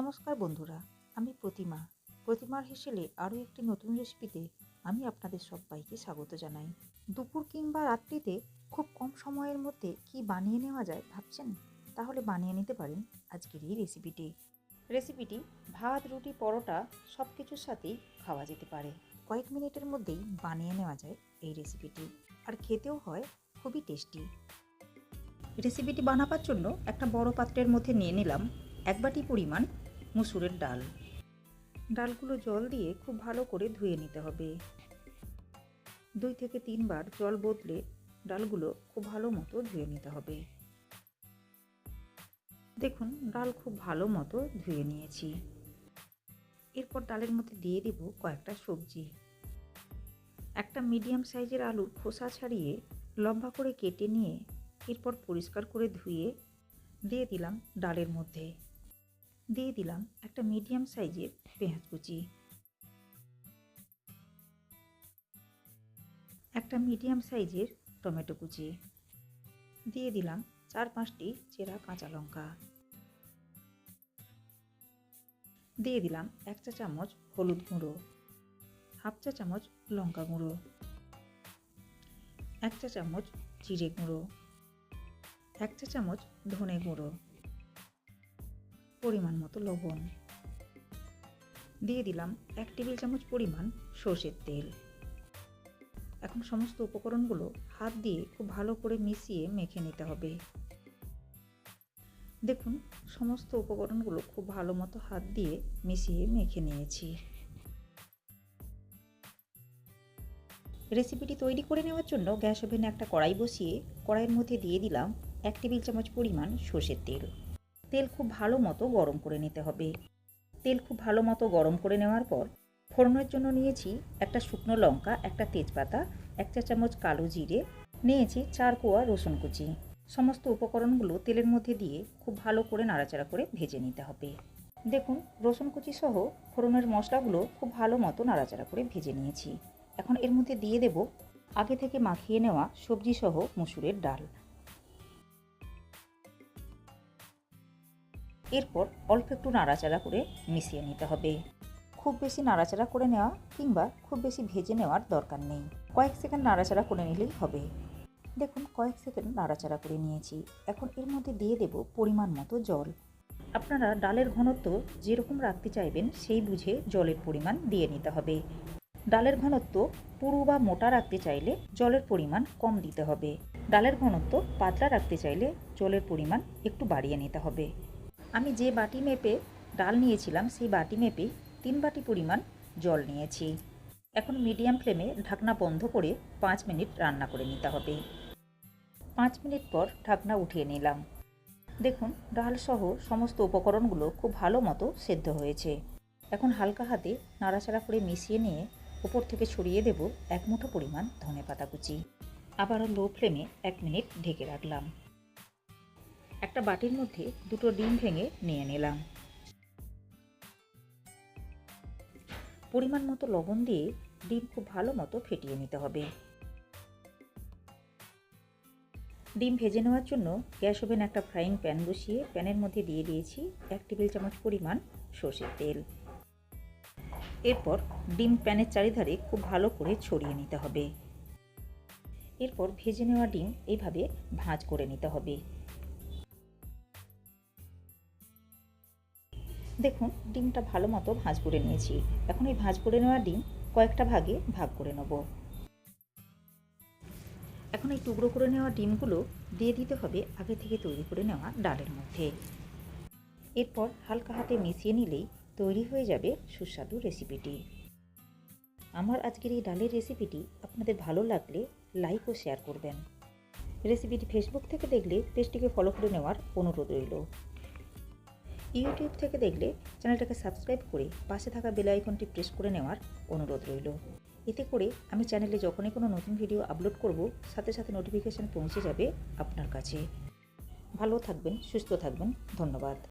নমস্কার বন্ধুরা, আমি প্রতিমা। প্রতিমার হেসেলে আরও একটি নতুন রেসিপিতে আমি আপনাদের সবাইকে স্বাগত জানাই। দুপুর কিংবা রাত্রিতে খুব কম সময়ের মধ্যে কি বানিয়ে নেওয়া যায় ভাবছেন? তাহলে বানিয়ে নিতে পারেন আজকের এই রেসিপিটি রেসিপিটি ভাত, রুটি, পরোটা সব কিছুর সাথেই খাওয়া যেতে পারে। কয়েক মিনিটের মধ্যেই বানিয়ে নেওয়া যায় এই রেসিপিটি আর খেতেও হয় খুবই টেস্টি রেসিপিটি বানাবার জন্য একটা বড় পাত্রের মধ্যে নিয়ে নিলাম এক বাটি পরিমাণ মুসুরের ডাল। ডালগুলো জল দিয়ে খুব ভালো করে ধুয়ে নিতে হবে। দুই থেকে তিনবার জল বদলে ডালগুলো খুব ভালো মতো ধুয়ে নিতে হবে। দেখুন, ডাল খুব ভালো মতো ধুয়ে নিয়েছি। এরপর ডালের মধ্যে দিয়ে দিব কয়েকটা সবজি। একটা মিডিয়াম সাইজের আলুর খোসা ছাড়িয়ে লম্বা করে কেটে নিয়ে এরপর পরিষ্কার করে ধুয়ে দিয়ে দিলাম ডালের মধ্যে। দিয়ে দিলাম একটা মিডিয়াম সাইজের পেঁয়াজ কুচি। একটা মিডিয়াম সাইজের টমেটো কুচি। দিয়ে দিলাম চার পাঁচটি চেরা কাঁচা লঙ্কা। দিয়ে দিলাম এক চা চামচ হলুদ গুঁড়ো, হাফ চা চামচ লঙ্কা গুঁড়ো, এক চা চামচ জিরে গুঁড়ো, এক চা চামচ ধনে গুঁড়ো। পরিমাণ মতো লবণ। দিয়ে দিলাম এক টেবিল চামচ পরিমাণ সর্ষের তেল। এখন সমস্ত উপকরণগুলো হাত দিয়ে খুব ভালো করে মিশিয়ে মেখে নিতে হবে। দেখুন, সমস্ত উপকরণগুলো খুব ভালো মতো হাত দিয়ে মিশিয়ে মেখে নিয়েছি। রেসিপিটি তৈরি করে নেওয়ার জন্য গ্যাস ওভেনে একটা কড়াই বসিয়ে কড়াইয়ের মধ্যে দিয়ে দিলাম এক টেবিল চামচ পরিমাণ সর্ষের তেল। তেল খুব ভালো মতো গরম করে নিতে হবে। তেল খুব ভালো মতো গরম করে নেওয়ার পর ফোড়নের জন্য নিয়েছি একটা শুকনো লঙ্কা, একটা তেজপাতা, এক চা চামচ কালো জিরে, নিয়েছি চার কোয়া রসুন কুচি। সমস্ত উপকরণগুলো তেলের মধ্যে দিয়ে খুব ভালো করে নাড়াচাড়া করে ভেজে নিতে হবে। দেখুন, রসুন কুচি সহ ফোড়নের মশলাগুলো খুব ভালো মতো নাড়াচাড়া করে ভেজে নিয়েছি। এখন এর মধ্যে দিয়ে দেব আগে থেকে মাখিয়ে নেওয়া সবজি সহ মুসুরের ডাল। এরপর অল্প একটু নাড়াচাড়া করে মিশিয়ে নিতে হবে। খুব বেশি নাড়াচাড়া করে নেওয়া কিংবা খুব বেশি ভেজে নেওয়ার দরকার নেই। কয়েক সেকেন্ড নাড়াচাড়া করে নিলেই হবে। দেখুন, কয়েক সেকেন্ড নাড়াচাড়া করে নিয়েছি। এখন এর মধ্যে দিয়ে দেব পরিমাণ মতো জল। আপনারা ডালের ঘনত্ব যেরকম রাখতে চাইবেন সেই বুঝে জলের পরিমাণ দিয়ে নিতে হবে। ডালের ঘনত্ব পুরু বা মোটা রাখতে চাইলে জলের পরিমাণ কম দিতে হবে। ডালের ঘনত্ব পাতলা রাখতে চাইলে জলের পরিমাণ একটু বাড়িয়ে নিতে হবে। আমি যে বাটি মেপে ডাল নিয়েছিলাম, সেই বাটি মেপে তিন বাটি পরিমাণ জল নিয়েছি। এখন মিডিয়াম ফ্লেমে ঢাকনা বন্ধ করে পাঁচ মিনিট রান্না করে নিতে হবে। পাঁচ মিনিট পর ঢাকনা উঠিয়ে নিলাম। দেখুন, ডাল সহ সমস্ত উপকরণগুলো খুব ভালো মতো সেদ্ধ হয়েছে। এখন হালকা হাতে নাড়াচাড়া করে মিশিয়ে নিয়ে উপর থেকে ছড়িয়ে দেব এক মুঠো পরিমাণ ধনে পাতা কুচি। আবারও লো ফ্লেমে এক মিনিট ঢেকে রাখলাম। একটা বাটির মধ্যে দুটো ডিম ভেঙে নিয়ে নিলাম। পরিমাণ মতো লবণ দিয়ে ডিম খুব ভালো মতো ফেটিয়ে নিতে হবে। ডিম ভেজে নেওয়ার জন্য গ্যাস ওভেন একটা ফ্রাইং প্যান বসিয়ে প্যানের মধ্যে দিয়ে দিয়েছি এক টেবিল চামচ পরিমাণ সর্ষের তেল। এরপর ডিম প্যানের চারিধারে খুব ভালো করে ছড়িয়ে নিতে হবে। এরপর ভেজে নেওয়া ডিম এইভাবে ভাঁজ করে নিতে হবে। দেখুন, ডিমটা ভালো মতো ভাঁজ করে নিয়েছি। এখন এই ভাঁজ করে নেওয়া ডিম কয়েকটা ভাগে ভাগ করে নেব। এখন এই টুকরো করে নেওয়া ডিমগুলো দিয়ে দিতে হবে আগে থেকে তৈরি করে নেওয়া ডালের মধ্যে। এরপর হালকা হাতে মিশিয়ে নিলেই তৈরি হয়ে যাবে সুস্বাদু রেসিপিটি। আমার আজকের এই ডালের রেসিপিটি আপনাদের ভালো লাগলে লাইক ও শেয়ার করবেন। রেসিপিটি ফেসবুক থেকে দেখলে পেজটিকে ফলো করে নেওয়ার অনুরোধ রইল। ইউটিউব থেকে দেখলে চ্যানেলটাকে সাবস্ক্রাইব করে পাশে থাকা বেল আইকনটি প্রেস করে নেওয়ার অনুরোধ রইল। এতে করে আমি চ্যানেলে যখনই কোনো নতুন ভিডিও আপলোড করব, সাথে সাথে নোটিফিকেশান পৌঁছে যাবে আপনার কাছে। ভালো থাকবেন, সুস্থ থাকবেন, ধন্যবাদ।